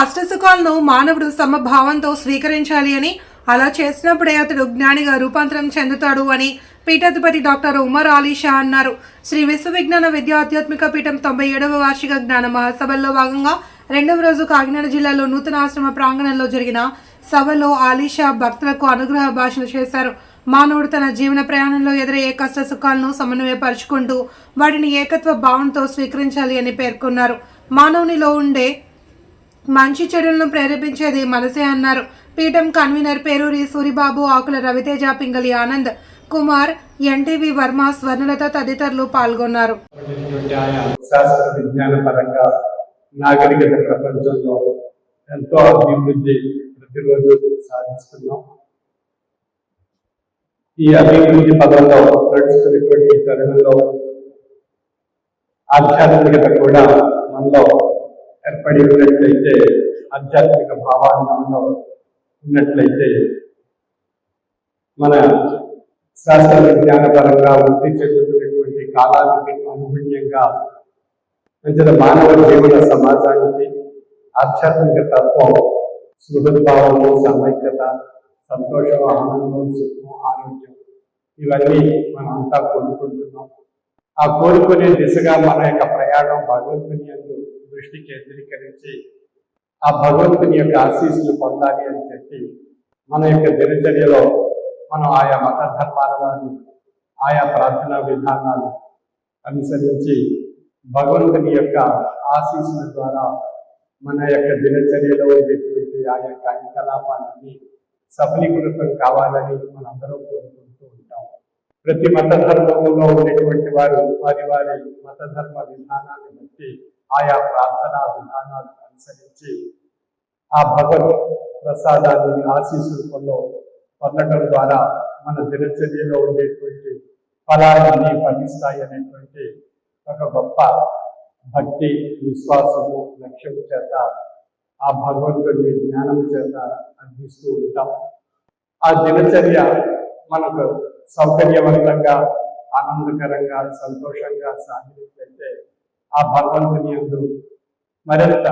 కష్టసుఖాలను మానవుడు సమభావంతో స్వీకరించాలి అని అలా చేసినప్పుడే అతడు జ్ఞానిగా రూపాంతరం చెందుతాడు అని పీఠాధిపతి డాక్టర్ ఉమర్ అలీ షా అన్నారు. శ్రీ విశ్వవిజ్ఞాన విద్యా ఆధ్యాత్మిక పీఠం తొంభై ఏడవ వార్షిక జ్ఞాన మహాసభల్లో భాగంగా రెండవ రోజు కాకినాడ జిల్లాలో నూతన ఆశ్రమ ప్రాంగణంలో జరిగిన సభలో ఆలీషా భక్తులకు అనుగ్రహ భాషలు చేశారు. మానవుడు తన జీవన ప్రయాణంలో ఎదురయ్యే కష్ట సుఖాలను సమన్వయపరుచుకుంటూ వాటిని ఏకత్వ భావంతో స్వీకరించాలి అని పేర్కొన్నారు. మానవునిలో ఉండే మంచి చెడులను ప్రేరేపించేది మనసే అన్నారు. పీఠం కన్వీనర్ పేరూరి సూరిబాబు ఆకుల రవితేజ పింగళి ఆనంద్ కుమార్ ఎన్టీవి వర్మ స్వర్ణలత తదితరులు పాల్గొన్నారు. నాగరికత ప్రపంచంలో ఎంతో అభివృద్ధి ప్రతిరోజు సాధిస్తున్నాం. ఈ అభివృద్ధి పదంలో నడుస్తున్నటువంటి తరుణంలో ఆధ్యాత్మికత కూడా మనలో ఏర్పడి ఉన్నట్లయితే ఆధ్యాత్మిక భావాలు మనలో ఉన్నట్లయితే మన శాస్త్ర విజ్ఞాన పరంగా వృద్ధి చెందుతున్నటువంటి కాలానికి అనుగుణ్యంగా మంచిద మానవ జీవన సమాజానికి ఆధ్యాత్మిక తత్వం సుహృద్భావము సమైక్యత సంతోషం ఆనందం సుఖం ఆరోగ్యం ఇవన్నీ మనం అంతా కోరుకుంటున్నాం ఆ కోరుకునే దిశగా మన యొక్క ప్రయాణం భగవంతుని యందు దృష్టి స్వీకరించి ఆ భగవంతుని యొక్క ఆశీస్సులు పొందాలి అని చెప్పి మన యొక్క దినచర్యలో మనం ఆయా మత ధర్మాల ఆయా ప్రార్థనా విధానాలు అనుసరించి భగవంతుని యొక్క ఆశీస్సుల ద్వారా మన యొక్క దినచర్యలో ఉండేటువంటి ఆయా కార్యకలాపాలన్నీ సఫలీకృతం కావాలని మనందరం కోరుకుంటూ ఉంటాం. ప్రతి మత ధర్మంలో ఉండేటువంటి వారు వారి వారి మత ధర్మ విధానాన్ని బట్టి ఆయా ప్రార్థనా విధానాలు అనుసరించి ఆ భగవత్ ప్రసాదాన్ని ఆశీస్సులు రూపంలో పొందడం ద్వారా మన దినచర్యలో ఉండేటువంటి ఫలాలన్నీ ఫలిస్తాయి అనేటువంటి ఒక గొప్ప భక్తి విశ్వాసము లక్ష్యం చేత ఆ భగవంతుడి జ్ఞానం చేత అందిస్తూ ఉంటాం. ఆ దినచర్య మనకు సౌకర్యవంతంగా ఆనందకరంగా సంతోషంగా సాగినట్లయితే ఆ భగవంతుని యందు మరింత